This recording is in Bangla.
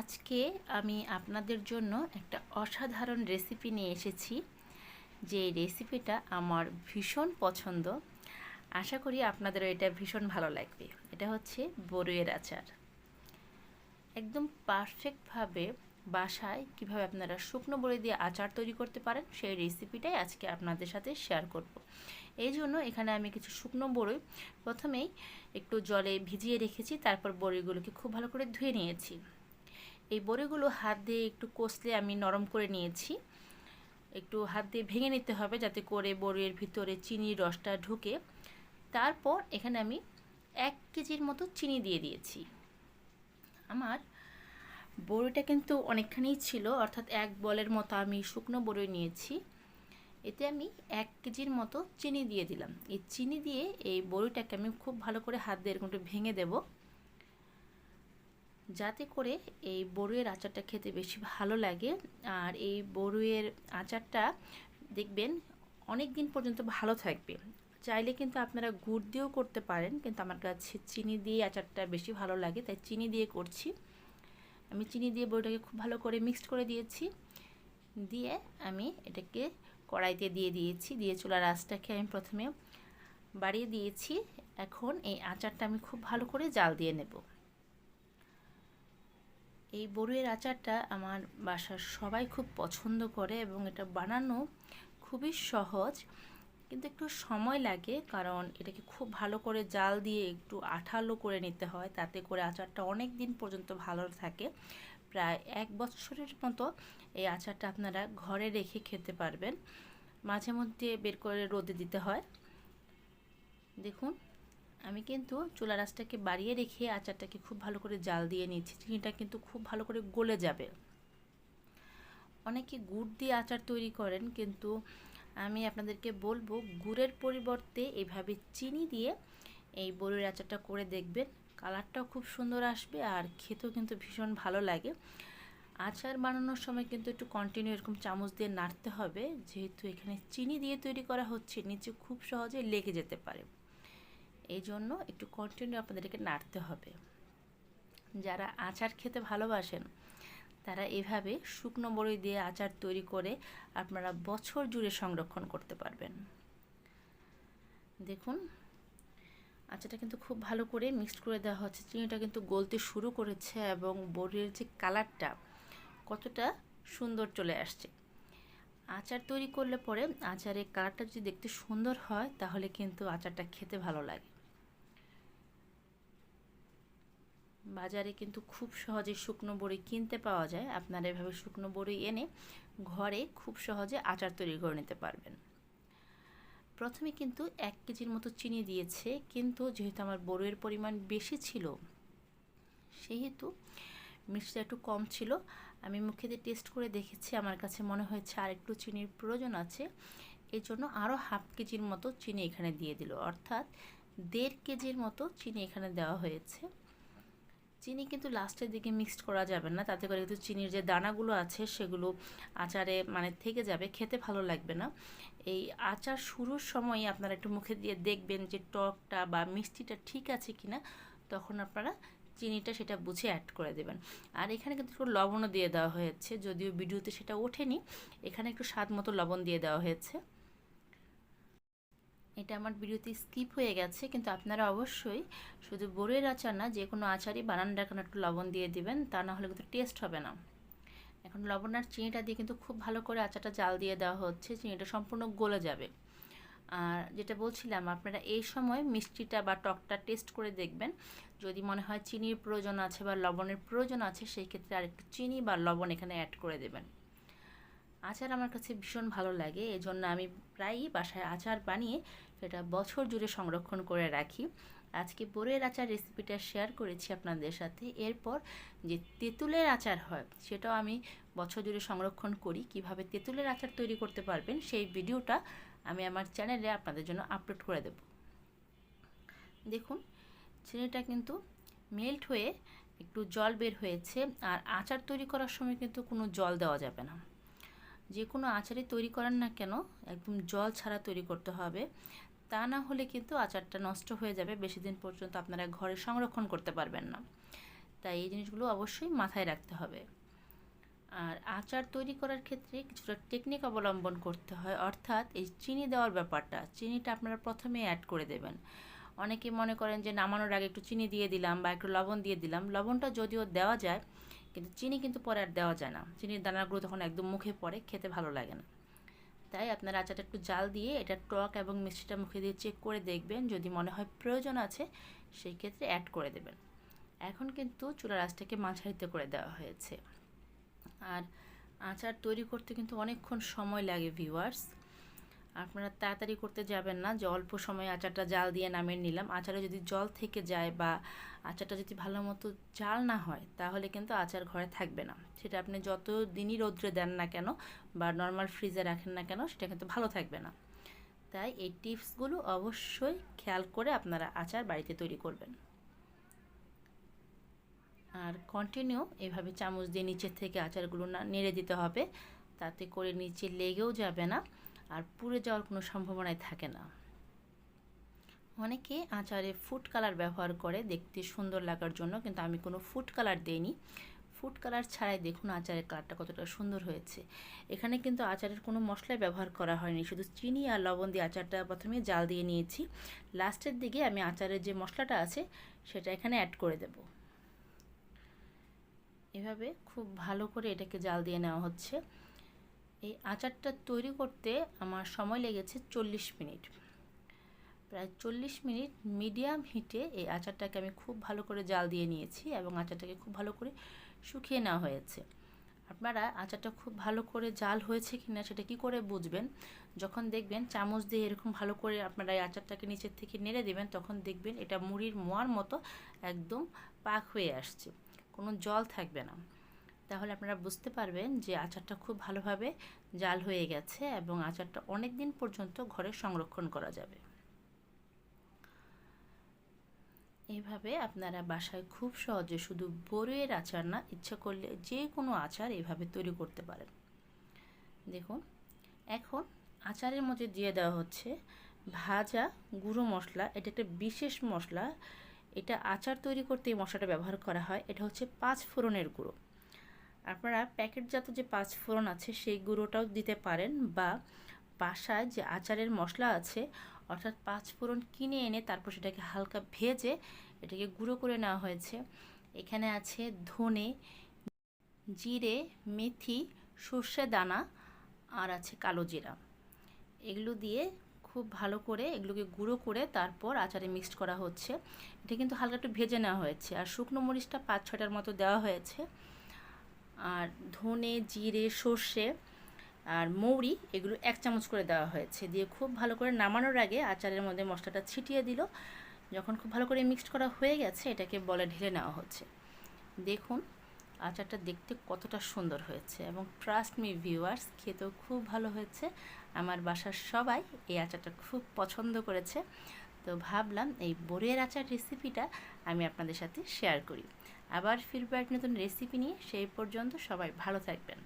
আজকে আমি আপনাদের জন্য একটা অসাধারণ রেসিপি নিয়ে এসেছি। যে রেসিপিটা আমার ভীষণ পছন্দ। আশা করি আপনাদেরও এটা ভীষণ ভালো লাগবে। এটা হচ্ছে বড়ুয়ের আচার। একদম পারফেক্টভাবে বাসায় কীভাবে আপনারা শুকনো বড়ি দিয়ে আচার তৈরি করতে পারেন, সেই রেসিপিটাই আজকে আপনাদের সাথে শেয়ার করব। এই জন্য এখানে আমি কিছু শুকনো বড়ি প্রথমেই একটু জলে ভিজিয়ে রেখেছি, তারপর বড়িগুলোকে খুব ভালো করে ধুয়ে নিয়েছি। এই বড়িগুলো হাত দিয়ে একটু কষলে আমি নরম করে নিয়েছি। একটু হাত দিয়ে ভেঙে নিতে হবে যাতে করে বড়ির ভিতরে চিনির রসটা ঢুকে। তারপর এখানে আমি এক কেজির মতো চিনি দিয়ে দিয়েছি। আমার বড়িটা কিন্তু অনেকখানি ছিল, অর্থাৎ এক বলের মতো আমি শুকনো বড়ি নিয়েছি। এতে আমি এক কেজির মতো চিনি দিয়ে দিলাম। এই চিনি দিয়ে এই বড়িটাকে আমি খুব ভালো করে হাত দিয়ে এরকম একটু ভেঙে দেবো। যাতে করে এই বড়ুয়ের আচারটা খেতে বেশি ভালো লাগে। আর এই বড়ুয়ের আচারটা দেখবেন অনেক দিন পর্যন্ত ভালো থাকবে। চাইলে কিন্তু আপনারা গুড় দিয়েও করতে পারেন, কিন্তু আমার কাছে চিনি দিয়ে আচারটা বেশি ভালো লাগে, তাই চিনি দিয়ে করছি। আমি চিনি দিয়ে বড়িটাকে খুব ভালো করে মিক্সড করে দিয়েছি। দিয়ে আমি এটাকে কড়াইতে দিয়ে দিয়েছি, দিয়ে চুলার আঁচটাকে আমি প্রথমে বাড়িয়ে দিয়েছি। এখন এই আচারটা আমি খুব ভালো করে জাল দিয়ে নেব। এই বড়ুয়ের আচারটা আমার বাসার সবাই খুব পছন্দ করে এবং এটা বানানো খুবই সহজ, কিন্তু একটু সময় লাগে কারণ এটাকে খুব ভালো করে জাল দিয়ে একটু আঠালো করে নিতে হয়, তাতে করে আচারটা অনেক দিন পর্যন্ত ভালো থাকে। প্রায় এক বছরের মতো এই আচারটা আপনারা ঘরে রেখে খেতে পারবেন। মাঝে মধ্যে বের করে রোদে দিতে হয়। দেখুন। আমি কিন্তু চুলা রাসটাকে বাড়িয়ে রেখে আচারটাকে খুব ভালো করে জাল দিয়ে নিচ্ছি, চিনিটা কিন্তু খুব ভালো করে গলে যাবে। অনেকে গুড় দিয়ে আচার তৈরি করেন, কিন্তু আমি আপনাদেরকে বলব গুড়ের পরিবর্তে এভাবে চিনি দিয়ে এই বড়ির আচারটা করে দেখবেন, কালারটাও খুব সুন্দর আসবে আর খেতেও কিন্তু ভীষণ ভালো লাগে। আচার বানানোর সময় কিন্তু একটু কন্টিনিউ এরকম চামচ দিয়ে নাড়তে হবে, যেহেতু এখানে চিনি দিয়ে তৈরি করা হচ্ছে, নিচে খুব সহজে লেগে যেতে পারে। এই জন্য একটু কন্টিনিউ আপনাদেরকে নাড়তে হবে। যারা আচার খেতে ভালোবাসেন, তারা এভাবে শুকনো বড়ি দিয়ে আচার তৈরি করে আপনারা বছর জুড়ে সংরক্ষণ করতে পারবেন। দেখুন, আচারটা কিন্তু খুব ভালো করে মিক্সড করে দেওয়া হচ্ছে। চিনিটা কিন্তু গলতে শুরু করেছে এবং বড়ির যে কালারটা কতটা সুন্দর চলে আসছে। আচার তৈরি করলে পরে আচারের কালারটা যদি দেখতে সুন্দর হয়, তাহলে কিন্তু আচারটা খেতে ভালো লাগে। বাজারে কিন্তু খুব সহজে শুকনো বড়ি কিনতে পাওয়া যায়। আপনারা এভাবে শুকনো বড়ি এনে ঘরে খুব সহজে আচার তৈরি করে নিতে পারবেন। প্রথমে কিন্তু এক কেজির মতো চিনি দিয়েছে, কিন্তু যেহেতু আমার বড়ির পরিমাণ বেশি ছিল, সেহেতু মিষ্টিটা একটু কম ছিল। আমি মুখে দিয়ে টেস্ট করে দেখেছি, আমার কাছে মনে হয়েছে আর একটু চিনির প্রয়োজন আছে। এই জন্য আরও হাফ কেজির মতো চিনি এখানে দিয়ে দিল। অর্থাৎ দেড় কেজির মতো চিনি এখানে দেওয়া হয়েছে। চিনি কিন্তু লাস্টের দিকে মিক্সড করা যাবে না। তাতে করে কিন্তু চিনির যে দানাগুলো আছে, সেগুলো আচারে মানে থেকে যাবে, খেতে ভালো লাগবে না। এই আচার শুরুর সময় আপনারা একটু মুখে দিয়ে দেখবেন যে টকটা বা মিষ্টিটা ঠিক আছে কি না তখন আপনারা চিনিটা সেটা বুঝে অ্যাড করে দেবেন। আর এখানে কিন্তু একটু লবণও দিয়ে দেওয়া হয়েছে, যদিও ভিডিওতে সেটা ওঠেনি। এখানে একটু স্বাদ মতো লবণ দিয়ে দেওয়া হয়েছে। এটা আমার ভিডিওতে স্কিপ হয়ে গেছে, কিন্তু আপনারা অবশ্যই শুধু বড়ের আচার না, যে কোনো আচারই বানান রাখান একটু লবণ দিয়ে দিবেন, তা না হলে কিন্তু টেস্ট হবে না। এখন লবণ আর চিনিটা দিয়ে কিন্তু খুব ভালো করে আচারটা জাল দিয়ে দেওয়া হচ্ছে, চিনিটা সম্পূর্ণ গলে যাবে। আর যেটা বলছিলাম, আপনারা এই সময় মিষ্টিটা বা টকটা টেস্ট করে দেখবেন। যদি মনে হয় চিনির প্রয়োজন আছে বা লবণের প্রয়োজন আছে, সেই ক্ষেত্রে আর একটু চিনি বা লবণ এখানে অ্যাড করে দেবেন। আচার আমার কাছে ভীষণ ভালো লাগে, এজন্য আমি প্রায়ই বাসায় আচার বানিয়ে সেটা বছর জুড়ে সংরক্ষণ করে রাখি। আজকে বোরের আচার রেসিপিটা শেয়ার করেছি আপনাদের সাথে। এরপর যে তেঁতুলের আচার হয়, সেটাও আমি বছর জুড়ে সংরক্ষণ করি। কীভাবে তেঁতুলের আচার তৈরি করতে পারবেন, সেই ভিডিওটা আমি আমার চ্যানেলে আপনাদের জন্য আপলোড করে দেব। দেখুন, চিনিটা কিন্তু মেল্ট হয়ে একটু জল বের হয়েছে, আর আচার তৈরি করার সময় কিন্তু কোনো জল দেওয়া যাবে না। যে কোনো আচারই তৈরি করেন না কেন, একদম জল ছাড়া তৈরি করতে হবে। তা না হলে কিন্তু আচারটা নষ্ট হয়ে যাবে, বেশি দিন পর্যন্ত আপনারা ঘরে সংরক্ষণ করতে পারবেন না। তাই এই জিনিসগুলো অবশ্যই মাথায় রাখতে হবে। আর আচার তৈরি করার ক্ষেত্রে কিছুটা টেকনিক অবলম্বন করতে হয়, অর্থাৎ এই চিনি দেওয়ার ব্যাপারটা, চিনিটা আপনারা প্রথমে অ্যাড করে দেবেন। অনেকে মনে করেন যে নামানোর আগে একটু চিনি দিয়ে দিলাম বা একটু লবণ দিয়ে দিলাম, লবণটা যদিও দেওয়া যায় কিন্তু চিনি কিন্তু পরে আর দেওয়া যায় না। চিনির দানাগুলো তখন একদম মুখে পড়ে, খেতে ভালো লাগে না। তাই আপনারা আচারটা একটু জাল দিয়ে এটা টক এবং মিষ্টিটা মুখে দিয়ে চেক করে দেখবেন। যদি মনে হয় প্রয়োজন আছে, সেই ক্ষেত্রে অ্যাড করে দেবেন। এখন কিন্তু চুলার আঁচটাকে মাঝারিতে করে দেওয়া হয়েছে। আর আচার তৈরি করতে কিন্তু অনেকক্ষণ সময় লাগে ভিউয়ার্স আপনারা তাড়াতাড়ি করতে যাবেন না। যে অল্প সময়ে আচারটা জাল দিয়ে নামিয়ে নিলাম। আচারে যদি জল থেকে যায় বা আচারটা যদি ভালো মতো জাল না হয়, তাহলে কিন্তু আচার ঘরে থাকবে না। সেটা আপনি যত দিনই রৌদ্রে দেন না কেন বা নর্মাল ফ্রিজে রাখেন না কেন, সেটা কিন্তু ভালো থাকবে না। তাই এই টিপসগুলো অবশ্যই খেয়াল করে আপনারা আচার বাড়িতে তৈরি করবেন। আর কন্টিনিউ এভাবে চামচ দিয়ে নিচের থেকে আচারগুলো না, নেড়ে দিতে হবে। তাতে করে নিচে লেগেও যাবে না। আর পুড়ে যাওয়ার কোনো সম্ভাবনাই থাকে না। অনেকে আচারে ফুড কালার ব্যবহার করে দেখতে সুন্দর লাগার জন্য, কিন্তু আমি কোনো ফুড কালার দিইনি। ফুড কালার ছাড়াই দেখুন আচারের কালারটা কতটা সুন্দর হয়েছে। এখানে কিন্তু আচারের কোনো মশলাই ব্যবহার করা হয়নি, শুধু চিনি আর লবণ দিয়ে আচারটা প্রথমে জাল দিয়ে নিয়েছি। লাস্টের দিকে আমি আচারের যে মশলাটা আছে, সেটা এখানে অ্যাড করে দেব। এভাবে খুব ভালো করে এটাকে জাল দিয়ে নেওয়া হচ্ছে। এই আচারটা তৈরি করতে আমার সময় লেগেছে চল্লিশ মিনিট। প্রায় চল্লিশ মিনিট মিডিয়াম হিটে এই আচারটাকে আমি খুব ভালো করে জাল দিয়ে নিয়েছি এবং আচারটাকে খুব ভালো করে শুকিয়ে নেওয়া হয়েছে। আপনারা আচারটা খুব ভালো করে জাল হয়েছে কি না সেটা কী করে বুঝবেন? যখন দেখবেন চামচ দিয়ে এরকম ভালো করে আপনারা এই আচারটাকে নিচের থেকে নেড়ে দেবেন, তখন দেখবেন এটা মুড়ির মোয়ার মতো একদম পাক হয়ে আসছে। কোনো জল থাকবে না। তাহলে আপনারা বুঝতে পারবেন যে আচারটা খুব ভালোভাবে জাল হয়ে গেছে এবং আচারটা অনেক দিন পর্যন্ত ঘরে সংরক্ষণ করা যাবে। এইভাবে আপনারা বাসায় খুব সহজে শুধু বরুয়ের আচার না, ইচ্ছা করলে যে কোনো আচার এভাবে তৈরি করতে পারেন। দেখুন, এখন আচারের মধ্যে দিয়ে দেওয়া হচ্ছে ভাজা গুঁড়ো মশলা। এটা একটা বিশেষ মশলা। এটা আচার তৈরি করতে এই মশলাটা ব্যবহার করা হয়। এটা হচ্ছে পাঁচ ফোড়নের গুঁড়ো। আপনারা প্যাকেটজাত যে পাঁচ ফোড়ন আছে, সেই গুঁড়োটাও দিতে পারেন বা বাসায় যে আচারের মশলা আছে, অর্থাৎ পাঁচ ফোড়ন কিনে এনে তারপর সেটাকে হালকা ভেজে এটাকে গুঁড়ো করে নেওয়া হয়েছে। এখানে আছে ধনে, জিরে, মেথি, সর্ষে দানা আর আছে কালো জিরা। এগুলো দিয়ে খুব ভালো করে এগুলোকে গুঁড়ো করে তারপর আচারে মিক্সড করা হচ্ছে। এটা কিন্তু হালকা একটু ভেজে নেওয়া হয়েছে। আর শুকনো মরিচটা পাঁচ ছটার মতো দেওয়া হয়েছে। আর ধনে, জিরে, সর্ষে আর মৌরি এগুলো এক চামচ করে দেওয়া হয়েছে। দিয়ে খুব ভালো করে নামানোর আগে আচারের মধ্যে মশলাটা ছিটিয়ে দিল। যখন খুব ভালো করে মিক্সড করা হয়ে গেছে, এটাকে বলে ঢেলে নেওয়া হচ্ছে। দেখুন, আচারটা দেখতে কতটা সুন্দর হয়েছে এবং ট্রাস্ট মি ভিউয়ার্স খেতেও খুব ভালো হয়েছে। আমার বাসার সবাই এই আচারটা খুব পছন্দ করেছে। তো ভাবলাম এই বড়ের আচার রেসিপিটা আমি আপনাদের সাথে শেয়ার করি। আবার ফিরবো এক নতুন রেসিপি নিয়ে সেই পর্যন্ত সবাই ভালো থাকবেন।